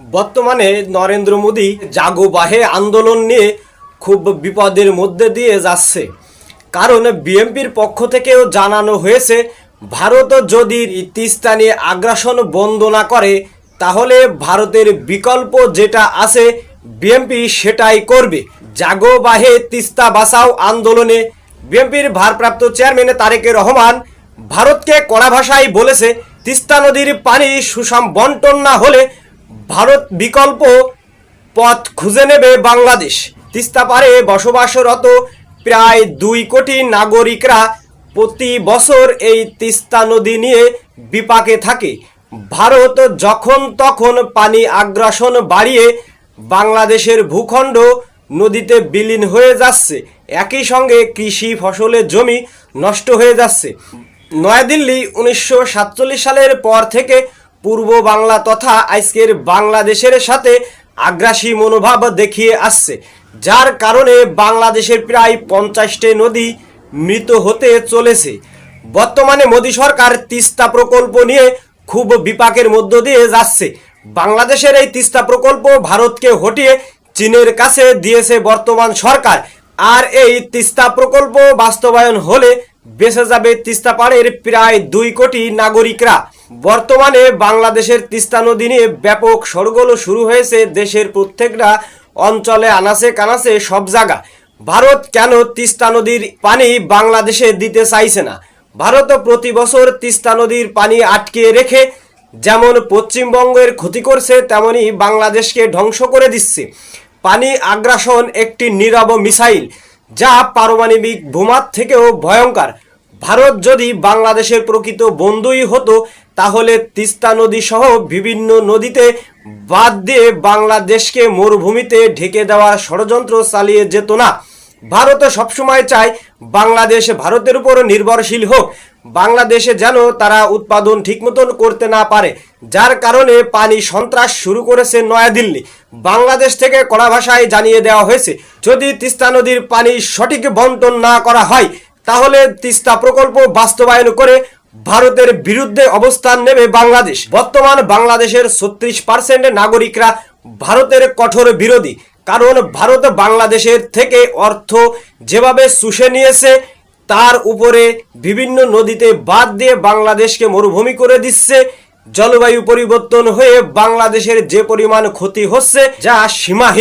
বর্তমানে নরেন্দ্র মোদী জাগো বাহে আন্দোলন নিয়ে খুব বিপদের মধ্যে দিয়ে যাচ্ছে। কারণ বিএনপির পক্ষ থেকেও জানানো হয়েছে, ভারত যদি তিস্তা নিয়ে আগ্রাসন বন্ধ না করে, তাহলে ভারতের বিকল্প যেটা আছে, বিএনপি সেটাই করবে। জাগো বাহে তিস্তা বাঁচাও আন্দোলনে বিএনপির ভারপ্রাপ্ত চেয়ারম্যান তারেকের রহমান ভারতকে কড়া ভাষায় বলেছে, তিস্তা নদীর পানি সুষম বন্টন না হলে ভারত বিকল্প পথ খুঁজে নেবে বাংলাদেশ। তিস্তা পারে বসবাসরত প্রায় দুই কোটি নাগরিকরা প্রতি বছর এই তিস্তা নদী নিয়ে বিপাকে থাকে। ভারত যখন তখন পানি আগ্রাসন বাড়িয়ে বাংলাদেশের ভূখণ্ড নদীতে বিলীন হয়ে যাচ্ছে। একই সঙ্গে কৃষি ফসলের জমি নষ্ট হয়ে যাচ্ছে। নয়াদিল্লি উনিশশো সাতচল্লিশ সালের পর থেকে পূর্ব বাংলা তথা আজকের বাংলাদেশের সাথে আগ্রাসী মনোভাব দেখিয়ে আসছে, যার কারণে বাংলাদেশের প্রায় পঞ্চাশটি নদী মৃত হতে চলেছে। বর্তমানে মোদী সরকার তিস্তা প্রকল্প নিয়ে খুব বিপাকের মধ্য দিয়ে যাচ্ছে। বাংলাদেশের এই তিস্তা প্রকল্প ভারতকে হটিয়ে চীনের কাছে দিয়েছে বর্তমান সরকার। আর এই তিস্তা প্রকল্প বাস্তবায়ন হলে বেঁচে যাবে তিস্তা পাড়ের প্রায় দুই কোটি নাগরিকরা। বর্তমানে বাংলাদেশের তিস্তা নদী নিয়ে ব্যাপক সরগোল শুরু হয়েছে। দেশের প্রত্যেকটা অঞ্চলে আনাচে কানাচে সব জায়গা ভারত কেন তিস্তা নদীর পানি বাংলাদেশে দিতে চাইছে না? ভারত প্রতি বছর তিস্তা নদীর পানি আটকে রেখে যেমন পশ্চিমবঙ্গের ক্ষতি করছে, তেমনি বাংলাদেশকে ধ্বংস করে দিচ্ছে। পানি আগ্রাসন একটি নীরব মিসাইল, যা পারমাণবিক বোমার থেকেও ভয়ঙ্কর। ভারত যদি বাংলাদেশের প্রকৃত বন্ধুই হতো, তাহলে তিস্তা নদী সহ বিভিন্ন নদীতে বাদ দিয়ে বাংলাদেশকে মরুভূমিতে ঢেকে দেওয়ার ষড়যন্ত্র চালিয়ে যেত না। ভারত সবসময় চায় বাংলাদেশ ভারতের উপর নির্ভরশীল হোক। বাংলাদেশে যেন তারা উৎপাদন ঠিক মতন করতে না পারে, যার কারণে পানি সন্ত্রাস শুরু করেছে নয়াদিল্লি। বাংলাদেশ থেকে কড়া ভাষায় জানিয়ে দেওয়া হয়েছে, যদি তিস্তা নদীর পানি সঠিক বন্টন না করা হয় তাহলে তিস্তা প্রকল্প বাস্তবায়ন করে ভারতের বিরুদ্ধে অবস্থান নেবে বাংলাদেশ। বর্তমান বাংলাদেশের ছত্রিশ পার্সেন্ট নাগরিকরা ভারতের কঠোর বিরোধী। কারণ ভারত বাংলাদেশের থেকে অর্থ যেভাবে শুষে নিয়েছে, তার উপরে বিভিন্ন নদীতে বাদ দিয়ে বাংলাদেশকে মরুভূমি করে দিচ্ছে। জলবায়ু পরিবর্তন হয়ে বাংলাদেশের যে পরিমাণ ক্ষতি হচ্ছে, যা সীমাহীন।